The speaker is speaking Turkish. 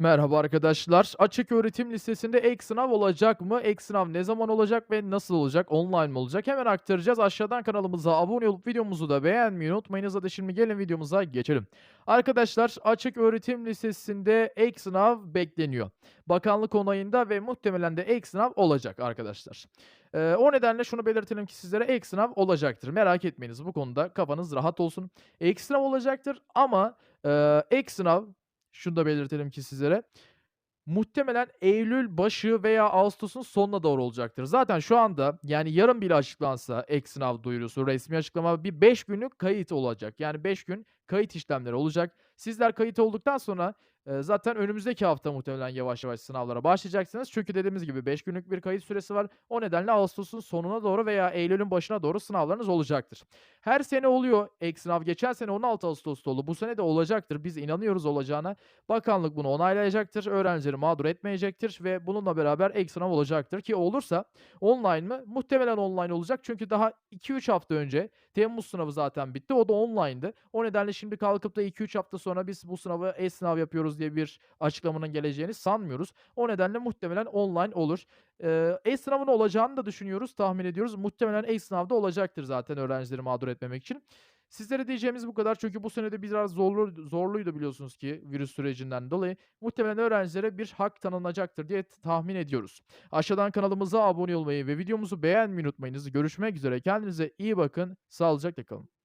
Merhaba arkadaşlar. Açık öğretim listesinde ek sınav olacak mı? Ek sınav ne zaman olacak ve nasıl olacak? Online mi olacak? Hemen aktaracağız. Aşağıdan kanalımıza abone olup videomuzu da beğenmeyi unutmayınız. Hadi şimdi gelin videomuza geçelim. Arkadaşlar açık öğretim listesinde ek sınav bekleniyor. Bakanlık onayında ve muhtemelen de ek sınav olacak arkadaşlar. Ee, o nedenle şunu belirtelim ki sizlere ek sınav olacaktır. Merak etmeyiniz bu konuda kafanız rahat olsun. Ek sınav olacaktır ama e, ek sınav şunu da belirtelim ki sizlere. Muhtemelen eylül başı veya ağustosun sonuna doğru olacaktır. Zaten şu anda yani yarın bile açıklansa ek sınav duyurusu, resmi açıklama bir 5 günlük kayıt olacak. Yani 5 gün kayıt işlemleri olacak. Sizler kayıt olduktan sonra zaten önümüzdeki hafta muhtemelen yavaş yavaş sınavlara başlayacaksınız. Çünkü dediğimiz gibi 5 günlük bir kayıt süresi var. O nedenle Ağustos'un sonuna doğru veya Eylül'ün başına doğru sınavlarınız olacaktır. Her sene oluyor ek sınav. Geçen sene 16 Ağustos'ta oldu. Bu sene de olacaktır. Biz inanıyoruz olacağına. Bakanlık bunu onaylayacaktır. Öğrencileri mağdur etmeyecektir ve bununla beraber ek sınav olacaktır ki olursa online mı? Muhtemelen online olacak. Çünkü daha 2-3 hafta önce Temmuz sınavı zaten bitti. O da online'dı. O nedenle şimdi kalkıp da 2-3 hafta sonra biz bu sınavı e-sınav yapıyoruz diye bir açıklamanın geleceğini sanmıyoruz. O nedenle muhtemelen online olur. Eee, e-sınavın olacağını da düşünüyoruz, tahmin ediyoruz. Muhtemelen e-sınavda olacaktır zaten öğrencileri mağdur etmemek için. Sizlere diyeceğimiz bu kadar. Çünkü bu sene de biraz zorlu zorluydu biliyorsunuz ki virüs sürecinden dolayı. Muhtemelen öğrencilere bir hak tanınacaktır diye tahmin ediyoruz. Aşağıdan kanalımıza abone olmayı ve videomuzu beğenmeyi unutmayınız. Görüşmek üzere. Kendinize iyi bakın. Sağlıcakla kalın.